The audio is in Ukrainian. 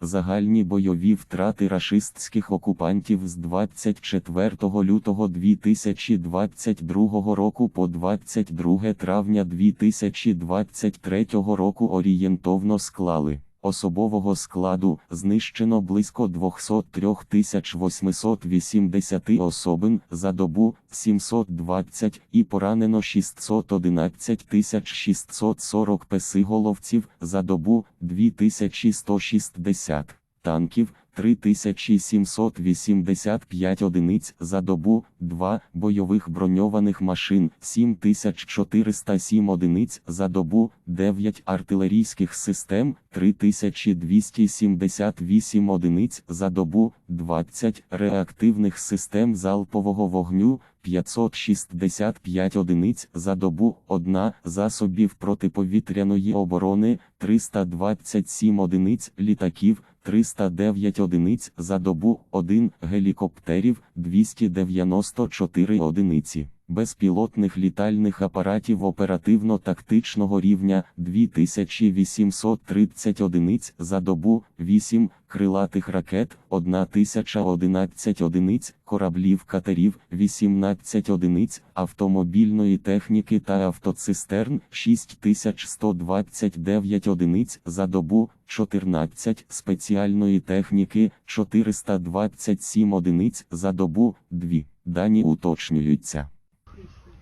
Загальні бойові втрати рашистських окупантів з 24 лютого 2022 року по 22 травня 2023 року орієнтовно склали. Особового складу знищено близько 203 880 особин за добу 720 і поранено 611 640 песиголовців за добу 2160 танків. 3785 одиниць за добу, 2 бойових броньованих машин, 7407 одиниць за добу, 9 артилерійських систем, 3278 одиниць за добу, 20 реактивних систем залпового вогню, 565 одиниць за добу, 1 засобів протиповітряної оборони, 327 одиниць літаків, 309 одиниць за добу, 1 гелікоптерів, 294 одиниці. Безпілотних літальних апаратів оперативно-тактичного рівня 2830 одиниць за добу, 8 крилатих ракет, 1011 одиниць, кораблів катерів, 18 одиниць, автомобільної техніки та автоцистерн, 6129 одиниць за добу, 14 спеціальної техніки, 427 одиниць за добу, 2. Дані уточнюються.